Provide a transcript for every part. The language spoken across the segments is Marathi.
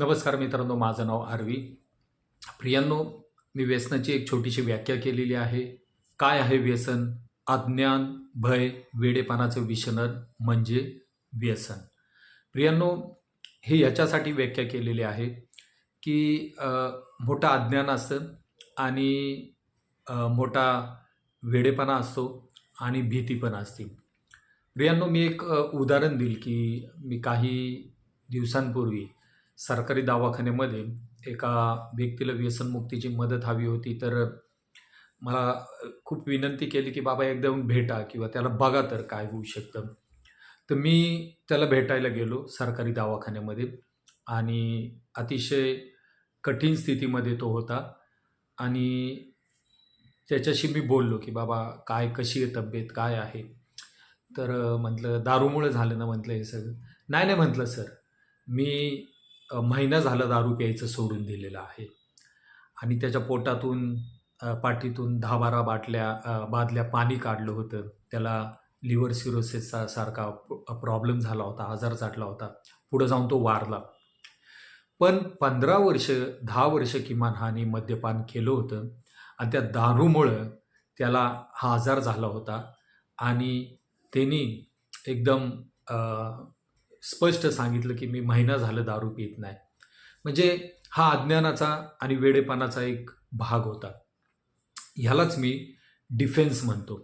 नमस्कार मित्रांनो माझं नाव आरवी. प्रियांनो मी व्यसनाची एक छोटीशी व्याख्या केलेली आहे. काय आहे व्यसन? अज्ञान भय वेडेपणाचं विषणन म्हणजे व्यसन. प्रियांनो हे याच्यासाठी व्याख्या केलेली आहे की मोठं अज्ञान असतं आणि मोठा वेडेपणा असतो आणि भीती पण असते. प्रियांनो मी एक उदाहरण देईल की मी काही दिवसांपूर्वी सरकारी दवाखान्यामध्ये एका व्यक्तीला व्यसनमुक्तीची मदत हवी होती. तर मला खूप विनंती केली की बाबा एकदा येऊन भेटा किंवा त्याला बघा तर काय होऊ शकतं. तर मी त्याला भेटायला गेलो सरकारी दवाखान्यामध्ये आणि अतिशय कठीण स्थितीमध्ये तो होता. आणि त्याच्याशी मी बोललो की बाबा काय कशी आहे तब्येत काय आहे? तर म्हटलं दारूमुळं झालं ना म्हटलं हे सगळं. नाही नाही म्हटलं सर. मी महिना झाला दारू प्यायचं सोडून दिलेलं आहे. आणि त्याच्या पोटातून पाठीतून दहा बारा बाटल्या बादल्या पाणी काढलं होतं. त्याला लिव्हर सिरोसिसचा सारखा प्रॉब्लेम झाला होता आजार चाटला होता. पुढं जाऊन तो वारला. पण पंधरा वर्ष दहा वर्ष किमान हानी मद्यपान केलं होतं. आणि त्या दारूमुळं त्याला हा आजार झाला होता. आणि त्यांनी एकदम स्पष्ट सांगितलं की मी महिना झालं दारू पित नाही. म्हणजे हा अज्ञानाचा आणि वेडेपणाचा एक भाग होता. ह्यालाच मी डिफेन्स म्हणतो.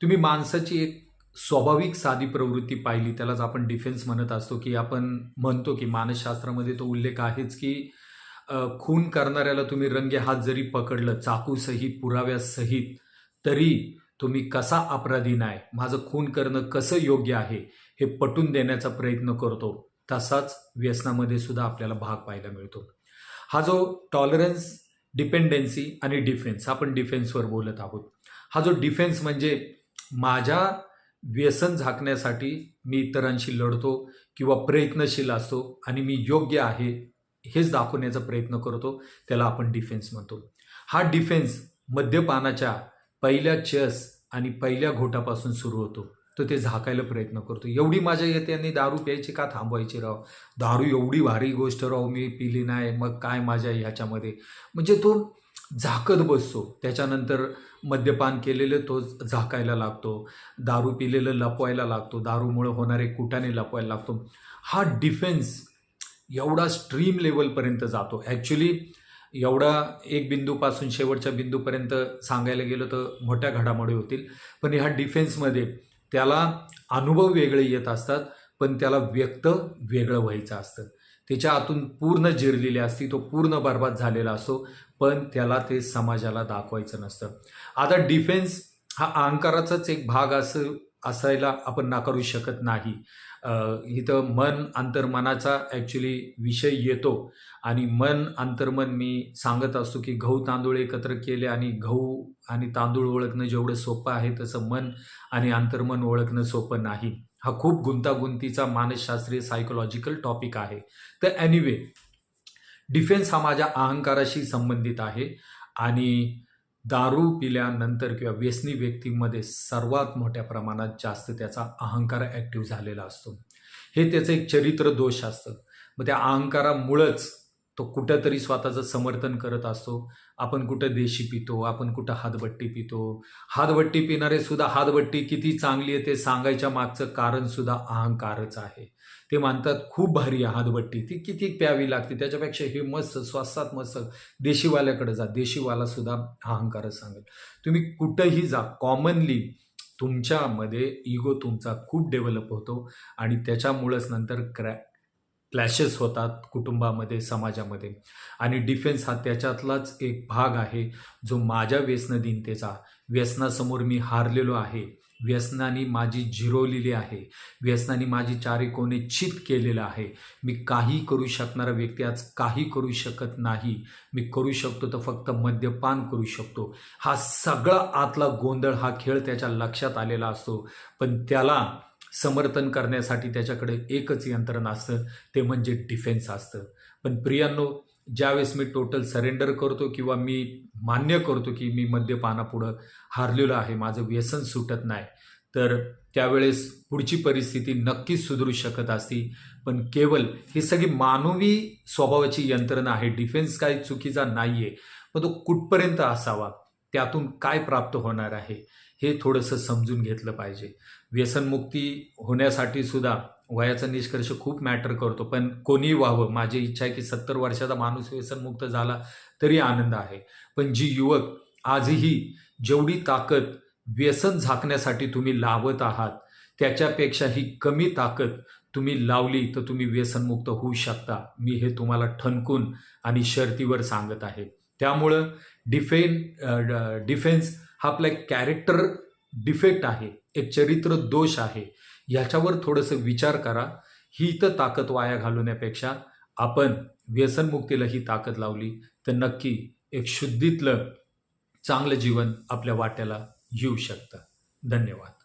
तुम्ही माणसाची एक स्वाभाविक साधी प्रवृत्ती पाहिली त्यालाच आपण डिफेन्स म्हणत असतो की आपण म्हणतो की मानसशास्त्रामध्ये तो उल्लेख आहेच की खून करणाऱ्याला तुम्ही रंगे हात जरी पकडलं चाकूसहित पुराव्यासहित तरी तुम्ही कसा अपराधी नाही? माझं खून करणं कसं योग्य आहे? हे पटून देण्याचा प्रयत्न करतो तसाच व्यसनामध्ये सुद्धा आपल्याला भाग पाहायला मिळतो. हा जो टॉलरन्स डिपेंडन्सी आणि डिफेन्स आपण डिफेन्सवर बोलत आहोत. हा जो डिफेन्स म्हणजे माझ्या व्यसन झाकण्यासाठी मी इतरांशी लढतो किंवा प्रयत्नशील असतो आणि मी योग्य आहे हेच दाखवण्याचा प्रयत्न करतो त्याला आपण डिफेन्स म्हणतो. हा डिफेन्स मद्यपानाच्या पहिल्या चस आणि पहिल्या घोटापासून सुरू होतो. तो ते झाकायला प्रयत्न करतो. एवढी माझ्या येते आणि दारू प्यायची का थांबवायची राव? दारू एवढी भारी गोष्ट राव मी पिली नाही मग काय माझ्या ह्याच्यामध्ये म्हणजे तो झाकत बसतो. त्याच्यानंतर मद्यपान केलेलं तो झाकायला लागतो. दारू पिलेलं लपवायला लागतो. दारूमुळे होणारे कुटाने लपवायला लागतो. हा डिफेन्स एवढा स्ट्रीम लेवलपर्यंत जातो. ॲक्च्युली एवढा एक बिंदूपासून शेवटच्या बिंदूपर्यंत सांगायला गेलं तर मोठ्या घडामोडी होतील. पण ह्या डिफेन्समध्ये त्याला अनुभव वेगळे येत असतात पण त्याला व्यक्त वेगळं व्हायचं असतं. त्याच्या आतून पूर्ण जिरलेली असती तो पूर्ण बर्बाद झालेला असतो पण त्याला ते समाजाला दाखवायचं नसतं. आता डिफेन्स हा अहंकाराचाच एक भाग असं असायला आपण नाकारू शकत नाही. इथं मन अंतर्मनाचा ॲक्च्युली विषय येतो. आणि मन अंतर्मन मी सांगत असतो की गहू तांदूळ एकत्र केले आणि गहू आणि तांदूळ ओळखणं जेवढं सोपं आहे तसं मन आणि अंतर्मन ओळखणं सोपं नाही. हा खूप गुंतागुंतीचा मानसशास्त्रीय सायकोलॉजिकल टॉपिक आहे. तर एनिवे डिफेन्स हा माझ्या अहंकाराशी संबंधित आहे. आणि दारू पिल्यानंतर किंवा व्यसनी व्यक्तीमध्ये सर्वात मोठ्या प्रमाणात जास्त त्याचा अहंकार ॲक्टिव्ह झालेला असतो. हे त्याचं एक चरित्र दोष असतं. मग त्या अहंकारामुळंच तो कुठंतरी स्वतःचं समर्थन करत असतो. आपण कुठं देशी पितो आपण कुठं हातबट्टी पितो. हातबट्टी पिणारे सुद्धा हातबट्टी किती चांगली आहे ते सांगायच्या मागचं कारणसुद्धा अहंकारच आहे. ते मानतात खूप भारी आहे हातबट्टी ती किती प्यावी लागते त्याच्यापेक्षा हे मस्त स्वस्तात मस्त. देशीवाल्याकडे जा देशीवाला सुद्धा अहंकारच सांगेल. तुम्ही कुठंही जा कॉमनली तुमच्यामध्ये इगो तुमचा खूप डेव्हलप होतो आणि त्याच्यामुळंच नंतर क्रॅ क्लॅशेस होतात कुटुंबामध्ये समाजामध्ये. आणि डिफेन्स हा त्याच्यातलाच एक भाग आहे जो माझ्या व्यसनदीनतेचा व्यसनासमोर मी हारलेलो आहे. व्यसनाने माझी झिरवलेली आहे. व्यसनाने माझी चारी कोणे छित केलेलं आहे. मी काही करू शकणारा व्यक्ती आज काही करू शकत नाही. मी करू शकतो तर फक्त मद्यपान करू शकतो. हा सगळा आतला गोंधळ हा खेळ त्याच्या लक्षात आलेला असतो. पण त्याला समर्थन करण्यासाठी त्याच्याकडे एकच यंत्रणा असतं. ते म्हणजे डिफेन्स असतं. पण प्रियांनो ज्यावेळेस मी टोटल सरेंडर करतो किंवा मी मान्य करतो की मी मद्यपानापुढं हारलेलो आहे माझं व्यसन सुटत नाही तर त्यावेळेस पुढची परिस्थिती नक्कीच सुधरू शकत असती. पण केवळ ही सगळी मानवी स्वभावाची यंत्रणा आहे डिफेन्स काही चुकीचा नाही आहे पण तो कुठपर्यंत असावा त्यातून काय प्राप्त होणार आहे हे थोडंसं समजून घेतलं पाहिजे. व्यसनमुक्ती होण्यासाठी सुद्धा वयाचा निष्कर्ष खूप मॅटर करतो. पण कोणी व्हावं माझी इच्छा आहे की सत्तर वर्षाचा माणूस व्यसनमुक्त झाला तरी आनंद आहे. पण जी युवक आजही जेवढी ताकद व्यसन झाकण्यासाठी तुम्ही लावत आहात त्याच्यापेक्षा ही कमी ताकद तुम्ही लावली तर तुम्ही व्यसनमुक्त होऊ शकता. मी हे तुम्हाला ठणकून आणि शर्तीवर सांगत आहे. त्यामुळं डिफेन डिफेन्स हा आपला एक कॅरेक्टर डिफेक्ट आहे एक चरित्र दोष आहे. ह्याच्यावर थोडंसं विचार करा. ही तर ताकद वाया घालवण्यापेक्षा आपण व्यसनमुक्तीला ही ताकद लावली तर नक्की एक शुद्धीतलं चांगलं जीवन आपल्या वाट्याला येऊ शकतं. धन्यवाद.